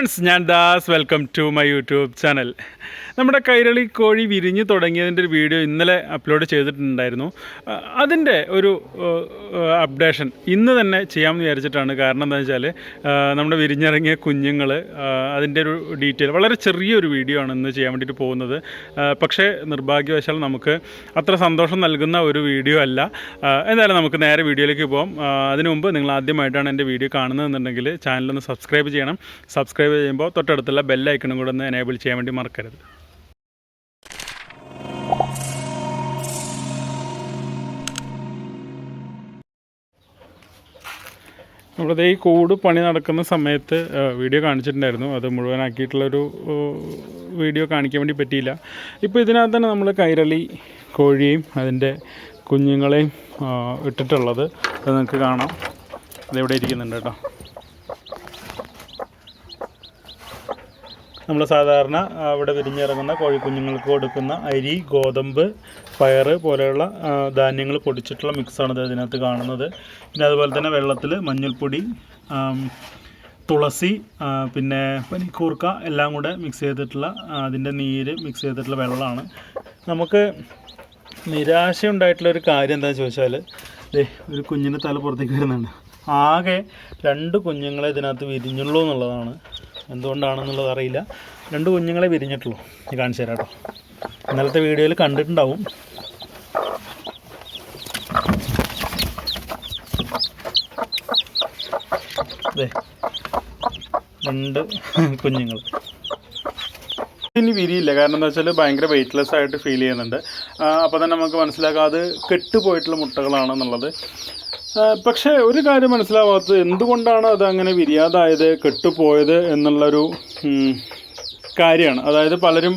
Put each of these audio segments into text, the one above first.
Friends ഞാൻ Das. Welcome to my YouTube channel. നമ്മുടെ കൈരളി കോഴി വിരിഞ്ഞു തുടങ്ങിയതിന്റെ ഒരു വീഡിയോ ഇന്നലെ അപ്ലോഡ് ചെയ്തിട്ടുണ്ടായിരുന്നു. അതിന്റെ ഒരു അപ്ഡേഷൻ ഇന്ന് തന്നെ ചെയ്യാമെന്ന് വിചാരിച്ചിട്ടാണ്. കാരണം എന്താ വെച്ചാൽ നമ്മുടെ വിരിഞ്ഞിറങ്ങിയ കുഞ്ഞുങ്ങൾ അതിന്റെ ഒരു ഡീറ്റെയിൽ വളരെ ചെറിയൊരു വീഡിയോ ആണ് ഇന്ന് ചെയ്യാൻ വേണ്ടിയിട്ട് പോകുന്നത്. പക്ഷേ നിർഭാഗ്യവശാൽ നമുക്ക് അത്ര സന്തോഷം നൽകുന്ന ഒരു വീഡിയോ അല്ല. എന്തായാലും നമുക്ക് നേരെ വീഡിയോയിലേക്ക് പോകാം അതിനുമുമ്പ് അതിനു മുമ്പ് നിങ്ങൾ ആദ്യമായിട്ടാണ് എന്റെ വീഡിയോ കാണുന്നതെന്നുണ്ടെങ്കിൽ ചാനലൊന്ന് സബ്സ്ക്രൈബ് ചെയ്യണം. സബ്സ്ക്രൈബ് ചെയ്യുമ്പോൾ തൊട്ടടുത്തുള്ള ബെല്ലൈക്കണും കൂടെ ഒന്ന് എനേബിൾ ചെയ്യാൻ വേണ്ടി മറക്കരുത്. നമ്മുടെ ഈ കൂട് പണി നടക്കുന്ന സമയത്ത് വീഡിയോ കാണിച്ചിട്ടുണ്ടായിരുന്നു. അത് മുഴുവനാക്കിയിട്ടുള്ളൊരു വീഡിയോ കാണിക്കാൻ വേണ്ടി പറ്റിയില്ല. ഇപ്പോൾ ഇതിനകത്ത് തന്നെ നമ്മൾ കൈരളി കോഴിയും അതിന്റെ കുഞ്ഞുങ്ങളെയും ഇട്ടിട്ടുള്ളത്. അത് നിങ്ങൾക്ക് കാണാം. അതെവിടെ ഇരിക്കുന്നുണ്ട് കേട്ടോ? നമ്മൾ സാധാരണ അവിടെ വിരിഞ്ഞിറങ്ങുന്ന കോഴിക്കുഞ്ഞുങ്ങൾക്ക് കൊടുക്കുന്ന അരി ഗോതമ്പ് പയർ പോലെയുള്ള ധാന്യങ്ങൾ പൊടിച്ചിട്ടുള്ള മിക്സാണ് ഇത് ഇതിനകത്ത് കാണുന്നത്. പിന്നെ അതുപോലെ തന്നെ വെള്ളത്തിൽ മഞ്ഞൾപ്പൊടി തുളസി പിന്നെ പനിക്കൂർക്ക എല്ലാം കൂടെ മിക്സ് ചെയ്തിട്ടുള്ള അതിന്റെ നീര് മിക്സ് ചെയ്തിട്ടുള്ള വെള്ളമാണ്. നമുക്ക് നിരാശ ഉണ്ടായിട്ടുള്ള ഒരു കാര്യം എന്താണെന്ന് ചോദിച്ചാൽ ദേ ഒരു കുഞ്ഞിന്റെ തല പുറത്തേക്ക് വരുന്നുണ്ട്. ആകെ രണ്ട് കുഞ്ഞുങ്ങളെ ഇതിനകത്ത് വിരിഞ്ഞുള്ളൂ എന്നുള്ളതാണ്. എന്തുകൊണ്ടാണെന്നുള്ളത് അറിയില്ല. രണ്ട് കുഞ്ഞുങ്ങളെ വിരിഞ്ഞിട്ടുള്ളൂ. ഇത് കാണിച്ചു തരാം കേട്ടോ. ഇന്നലത്തെ വീഡിയോയിൽ കണ്ടിട്ടുണ്ടാവും. അതെ രണ്ട് കുഞ്ഞുങ്ങൾ. ഇനി വിരിയില്ല. കാരണം എന്താ വെച്ചാൽ ഭയങ്കര വെയിറ്റ്ലെസ് ആയിട്ട് ഫീൽ ചെയ്യുന്നുണ്ട്. അപ്പോൾ തന്നെ നമുക്ക് മനസ്സിലാക്കാം. അത് കെട്ടുപോയിട്ടുള്ള മുട്ടകളാണെന്നുള്ളത്. പക്ഷേ ഒരു കാര്യം മനസ്സിലാവാത്തത് എന്തുകൊണ്ടാണ് അതങ്ങനെ വിരിയാതായത് കെട്ടുപോയത് എന്നുള്ളൊരു കാര്യമാണ്. അതായത് പലരും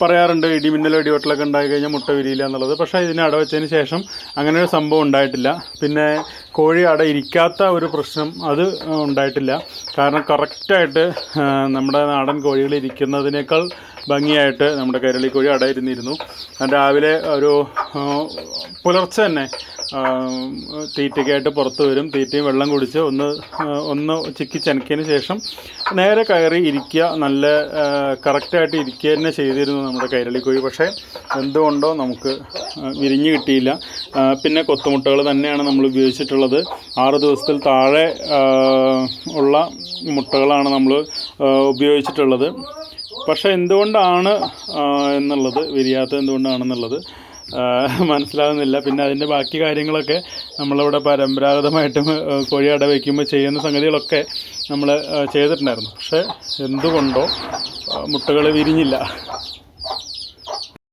പറയാറുണ്ട് ഇടിമിന്നലോ ഇടിവെട്ടലൊക്കെ ഉണ്ടായി കഴിഞ്ഞാൽ മുട്ട വിരിയില്ല എന്നുള്ളത്. പക്ഷേ ഇതിനെ അടവച്ചതിന് ശേഷം അങ്ങനെ ഒരു സംഭവം ഉണ്ടായിട്ടില്ല. പിന്നെ കോഴി അട ഇരിക്കാത്ത ഒരു പ്രശ്നം അത് ഉണ്ടായിട്ടില്ല. കാരണം കറക്റ്റായിട്ട് നമ്മുടെ നാടൻ കോഴികൾ ഇരിക്കുന്നതിനേക്കാൾ ഭംഗിയായിട്ട് നമ്മുടെ കരളി കോഴി അടയിരുന്നിരുന്നു രാവിലെ ഒരു പുലർച്ചെ തന്നെ തീറ്റയ്ക്കായിട്ട് പുറത്ത് വരും. തീറ്റയും വെള്ളം കുടിച്ച് ഒന്ന് ഒന്ന് ചിക്കി ചനക്കിയതിന് ശേഷം നേരെ കയറി ഇരിക്കുക. നല്ല കറക്റ്റായിട്ട് ഇരിക്കുക തന്നെ ചെയ്തിരുന്നു നമ്മുടെ കൈരളി കോഴി പക്ഷേ എന്തുകൊണ്ടോ നമുക്ക് വിരിഞ്ഞ് കിട്ടിയില്ല. പിന്നെ കൊത്തുമുട്ടകൾ തന്നെയാണ് നമ്മൾ ഉപയോഗിച്ചിട്ടുള്ളത്. ആറ് ദിവസത്തിൽ താഴെ ഉള്ള മുട്ടകളാണ് നമ്മൾ ഉപയോഗിച്ചിട്ടുള്ളത്. പക്ഷേ എന്തുകൊണ്ടാണ് എന്നുള്ളത് വിരിയാത്തത് എന്തുകൊണ്ടാണെന്നുള്ളത് മനസ്സിലാകുന്നില്ല പിന്നെ അതിന്റെ ബാക്കി കാര്യങ്ങളൊക്കെ നമ്മളിവിടെ പരമ്പരാഗതമായിട്ടും കോഴി അട വയ്ക്കുമ്പോൾ ചെയ്യുന്ന സംഗതികളൊക്കെ നമ്മൾ ചെയ്തിട്ടുണ്ടായിരുന്നു. പക്ഷേ എന്തുകൊണ്ടോ മുട്ടകൾ വിരിഞ്ഞില്ല.